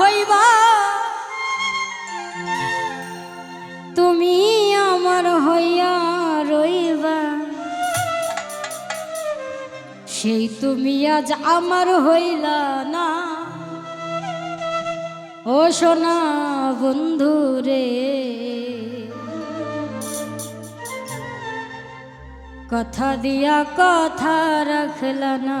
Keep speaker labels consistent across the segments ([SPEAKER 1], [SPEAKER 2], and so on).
[SPEAKER 1] হইবা। তুমি আমার হইয়া রইবা। সেই তুমি আজ আমার হইলা না। ও সোনা বন্ধু রে, কথা দিয়া কথা রাখলা না।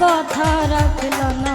[SPEAKER 1] কথা রাখল না।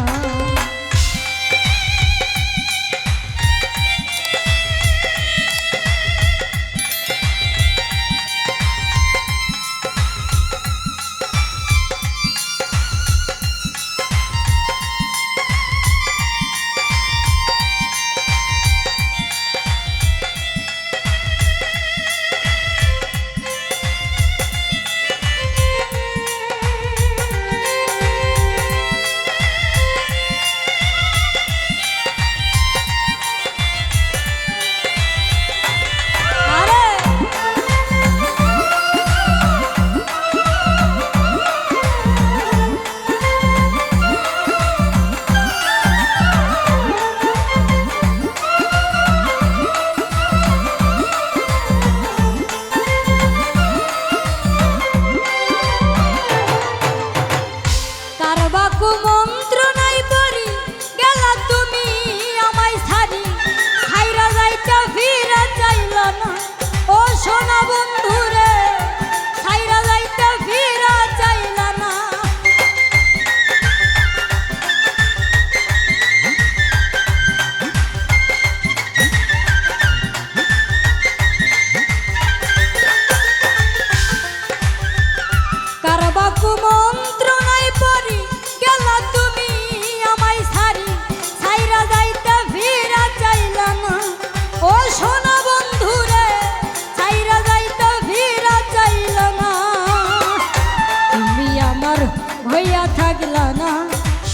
[SPEAKER 1] হইয়া না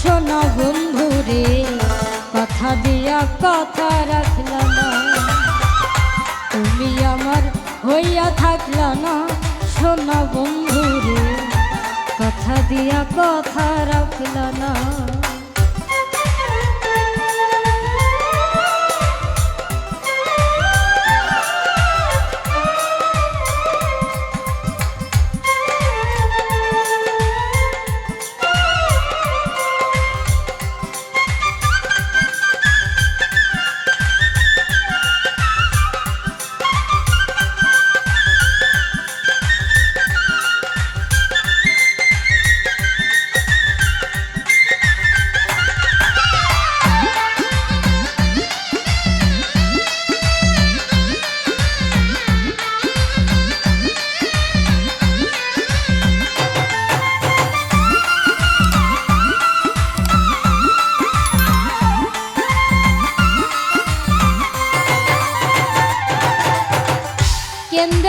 [SPEAKER 1] সোনা বন্ধু কথা দিয়া কথা রাখলা না। তুমি আমার হইয়া থাকলা না। সোনা বন্ধু কথা দিয়া কথা রাখলা না।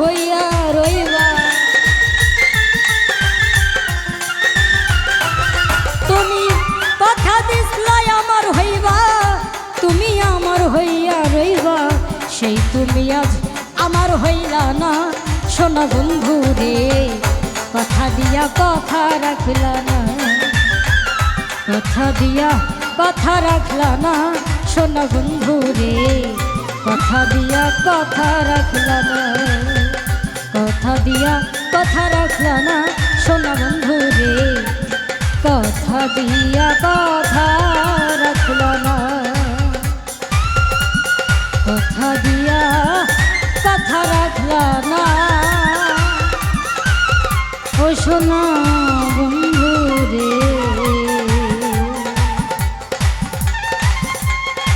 [SPEAKER 1] হইয়া রইবা। তুমি কথা দিসলাই আমার হইবা, তুমি আমার হইয়া রইবা। সেই তুমি আজ আমার হইলা না, সোনা বন্ধু রে, কথা দিয়া কথা রাখলা না। কথা দিয়া কথা রাখলা না, সোনা বন্ধু রে, কথা দিয়া কথা রাখলা না। কথা দিয়া, কথা রাখলা না সোনা বন্ধু রে। কথা দিয়া, কথা রাখলা না। কথা দিয়া, কথা রাখলা না। ও সোনা বন্ধু রে।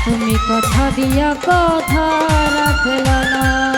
[SPEAKER 1] তুমি কথা দিয়া, কথা রাখলা না।